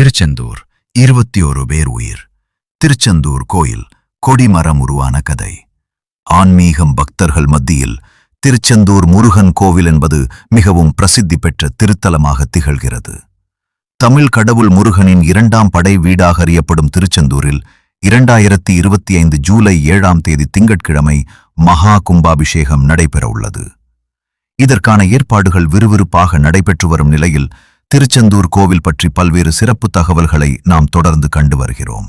திருச்செந்தூர் இருபத்தி ஒரு பேர் உயிர். திருச்செந்தூர் கோயில் கொடிமரம் உருவான கதை. ஆன்மீகம் பக்தர்கள் மத்தியில் திருச்செந்தூர் முருகன் கோவில் என்பது மிகவும் பிரசித்தி பெற்ற திருத்தலமாக திகழ்கிறது. தமிழ் கடவுள் முருகனின் இரண்டாம் படை வீடாக அறியப்படும் திருச்செந்தூரில் இரண்டாயிரத்தி இருபத்தி ஐந்து ஜூலை ஏழாம் தேதி திங்கட்கிழமை மகா கும்பாபிஷேகம் நடைபெறவுள்ளது. இதற்கான ஏற்பாடுகள் விறுவிறுப்பாக நடைபெற்று வரும் நிலையில் திருச்செந்தூர் கோவில் பற்றி பல்வேறு சிறப்பு தகவல்களை நாம் தொடர்ந்து கண்டு வருகிறோம்.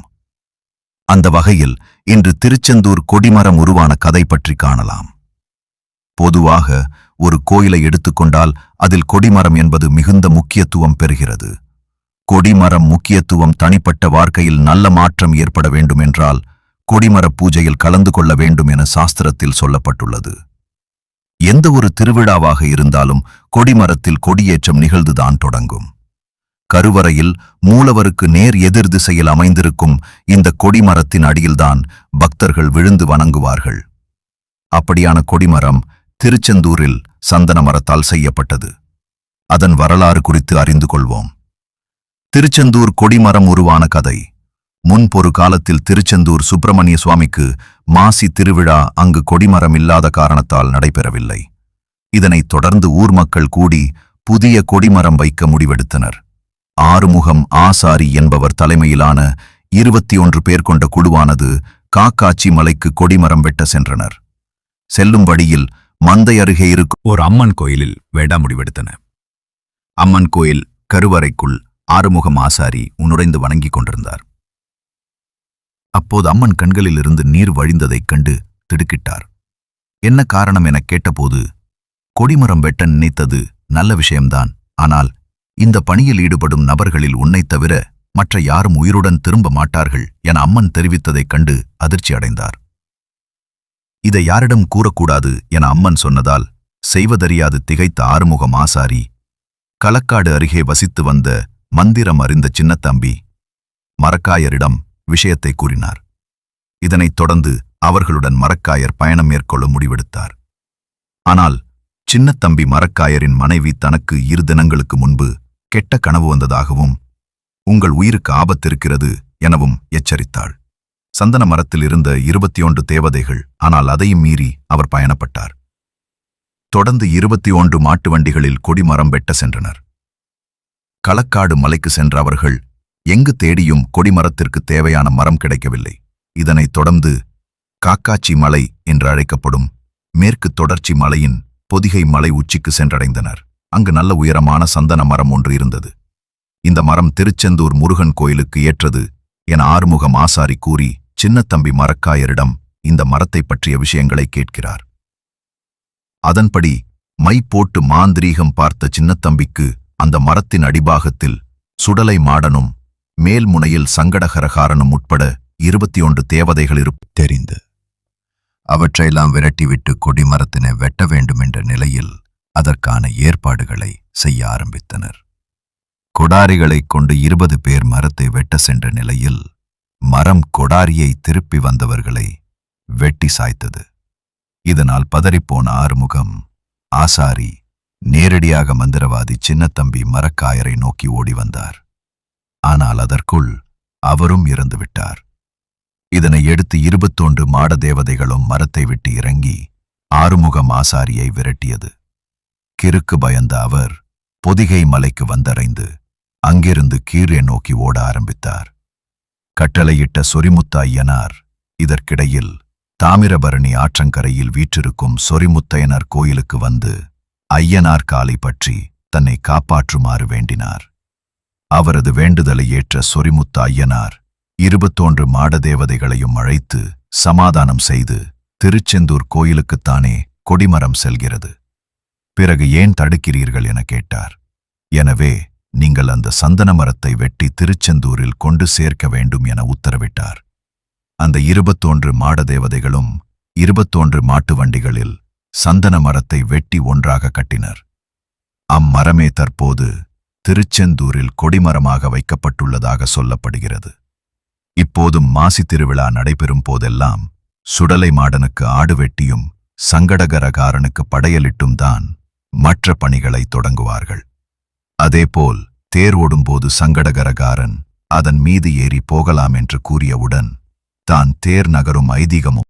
அந்த வகையில் இன்று திருச்செந்தூர் கொடிமரம் உருவான கதை பற்றி காணலாம். பொதுவாக ஒரு கோயிலை எடுத்துக்கொண்டால் அதில் கொடிமரம் என்பது மிகுந்த முக்கியத்துவம் பெறுகிறது. கொடிமரம் முக்கியத்துவம் தனிப்பட்ட வாழ்க்கையில் நல்ல மாற்றம் ஏற்பட வேண்டுமென்றால் கொடிமர பூஜையில் கலந்து கொள்ள வேண்டும் என சாஸ்திரத்தில் சொல்லப்பட்டுள்ளது. எந்த ஒரு திருவிழாவாக இருந்தாலும் கொடிமரத்தில் கொடியேற்றம் நிகழ்ந்துதான் தொடங்கும். கருவறையில் மூலவருக்கு நேர் எதிர் திசையில் அமைந்திருக்கும் இந்த கொடிமரத்தின் அடியில்தான் பக்தர்கள் விழுந்து வணங்குவார்கள். அப்படியான கொடிமரம் திருச்செந்தூரில் சந்தன மரத்தால் செய்யப்பட்டது. அதன் வரலாறு குறித்து அறிந்து கொள்வோம். திருச்செந்தூர் கொடிமரம் உருவான கதை. முன்பொரு காலத்தில் திருச்செந்தூர் சுப்பிரமணிய சுவாமிக்கு மாசி திருவிழா அங்கு கொடிமரம் இல்லாத காரணத்தால் நடைபெறவில்லை. இதனைத் தொடர்ந்து ஊர் மக்கள் கூடி புதிய கொடிமரம் வைக்க முடிவெடுத்தனர். ஆறுமுகம் ஆசாரி என்பவர் தலைமையிலான இருபத்தி ஒன்று பேர் கொண்ட குழுவானது காக்காச்சி மலைக்கு கொடிமரம் வெட்ட சென்றனர். செல்லும் வழியில் மந்தை அருகே இருக்கும் ஒரு அம்மன் கோயிலில் வேடா முடிவெடுத்தன. அம்மன் கோயில் கருவறைக்குள் ஆறுமுகம் ஆசாரி உன்னுடைந்து வணங்கிக் கொண்டிருந்தார். அப்போது அம்மன் கண்களிலிருந்து நீர் வழிந்ததைக் கண்டு திடுக்கிட்டார். என்ன காரணம் எனக் கேட்டபோது கொடிமரம் வெட்ட நினைத்தது நல்ல விஷயம்தான். ஆனால் இந்த பணியில் ஈடுபடும் நபர்களில் உன்னைத் தவிர மற்ற யாரும் உயிருடன் திரும்ப மாட்டார்கள் என அம்மன் தெரிவித்ததைக் கண்டு அதிர்ச்சி அடைந்தார். இதை யாரிடம் கூறக்கூடாது என அம்மன் சொன்னதால் செய்வதறியாது திகைத்த ஆறுமுகம் ஆசாரி களக்காடு அருகே வசித்து வந்த மந்திரம் அறிந்த சின்னத்தம்பி மரக்காயரிடம் விஷயத்தை கூறினார். இதனைத் தொடர்ந்து அவர்களுடன் மரக்காயர் பயணம் மேற்கொள்ள முடிவெடுத்தார். ஆனால் சின்னத்தம்பி மரக்காயரின் மனைவி தனக்கு இரு தினங்களுக்கு முன்பு கெட்ட கனவு வந்ததாகவும் உங்கள் உயிருக்கு ஆபத்திருக்கிறது எனவும் எச்சரித்தாள். சந்தன மரத்தில் இருந்த இருபத்தி ஒன்று தேவதைகள் ஆனால் அதையும் மீறி அவர் பயணப்பட்டார். தொடர்ந்து இருபத்தி ஒன்று மாட்டு வண்டிகளில் கொடிமரம் வெட்ட சென்றனர். களக்காடு மலைக்கு சென்ற அவர்கள் எங்கு தேடியும் கொடிமரத்திற்கு தேவையான மரம் கிடைக்கவில்லை. இதனைத் தொடர்ந்து காக்காச்சி மலை என்று அழைக்கப்படும் மேற்கு தொடர்ச்சி மலையின் பொதிகை மலை உச்சிக்கு சென்றடைந்தனர். அங்கு நல்ல உயரமான சந்தன மரம் ஒன்று இருந்தது. இந்த மரம் திருச்செந்தூர் முருகன் கோயிலுக்கு ஏற்றது என ஆறுமுகம் ஆசாரி கூறி சின்னத்தம்பி மரக்காயரிடம் இந்த மரத்தைப் பற்றிய விஷயங்களை கேட்கிறார். அதன்படி மை போட்டு மாந்திரீகம் பார்த்த சின்னத்தம்பிக்கு அந்த மரத்தின் அடிபாகத்தில் சுடலை மாடனும் மேல்முனையில் சங்கடகரகாரனும் உட்பட இருபத்தி ஒன்று தேவதைகள் இருப்ப தெரிந்து. அவற்றையெல்லாம் விரட்டிவிட்டு கொடிமரத்தினை வெட்ட வேண்டும் என்ற நிலையில் அதற்கான ஏற்பாடுகளை செய்ய ஆரம்பித்தனர். கொடாரிகளைக் கொண்டு இருபது பேர் மரத்தை வெட்ட சென்ற நிலையில் மரம் கொடாரியை திருப்பி வந்தவர்களை வெட்டி சாய்த்தது. இதனால் பதறிப்போன ஆறுமுகம் ஆசாரி நேரடியாக மந்திரவாதி சின்னத்தம்பி மரக்காயரை நோக்கி ஓடி வந்தார். ஆனால் அதற்குள் அவரும் இறந்துவிட்டார். இதனை எடுத்து இருபத்தொன்று மாட தேவதைகளும் மரத்தை விட்டு இறங்கி ஆறுமுகம் ஆசாரியை விரட்டியது. கிறுக்கு பயந்த அவர் பொதிகை மலைக்கு வந்தடைந்து அங்கிருந்து கீழே நோக்கி ஓட ஆரம்பித்தார். கட்டளையிட்ட சொரிமுத்த ஐயனார் இதற்கிடையில் தாமிரபரணி ஆற்றங்கரையில் வீற்றிருக்கும் சொரிமுத்தையனார் கோயிலுக்கு வந்து ஐயனார் காலை பற்றி தன்னை காப்பாற்றுமாறு வேண்டினார். அவரது வேண்டுதலை ஏற்ற சொரிமுத்த ஐயனார் இருபத்தொன்று மாடதேவதைகளையும் அழைத்து சமாதானம் செய்து திருச்செந்தூர் கோயிலுக்குத்தானே கொடிமரம் செல்கிறது. பிறகு ஏன் தடுக்கிறீர்கள் என கேட்டார். எனவே நீங்கள் அந்த சந்தன மரத்தை வெட்டி திருச்செந்தூரில் கொண்டு சேர்க்க வேண்டும் என உத்தரவிட்டார். அந்த இருபத்தொன்று மாடதேவதைகளும் இருபத்தொன்று மாட்டு வண்டிகளில் சந்தன மரத்தை வெட்டி ஒன்றாக கட்டினர். அம்மரமே தற்போது திருச்செந்தூரில் கொடிமரமாக வைக்கப்பட்டுள்ளதாக சொல்லப்படுகிறது. இப்போதும் மாசி திருவிழா நடைபெறும் போதெல்லாம் சுடலை மாடனுக்கு ஆடு வெட்டியும் சங்கடகரகாரனுக்கு படையலிட்டும் தான் மற்ற பணிகளை தொடங்குவார்கள். அதேபோல் தேர் ஓடும்போது சங்கடகரகாரன் அதன் மீது ஏறி போகலாம் என்று கூறியவுடன் தான் தேர் நகரும் ஐதீகமும்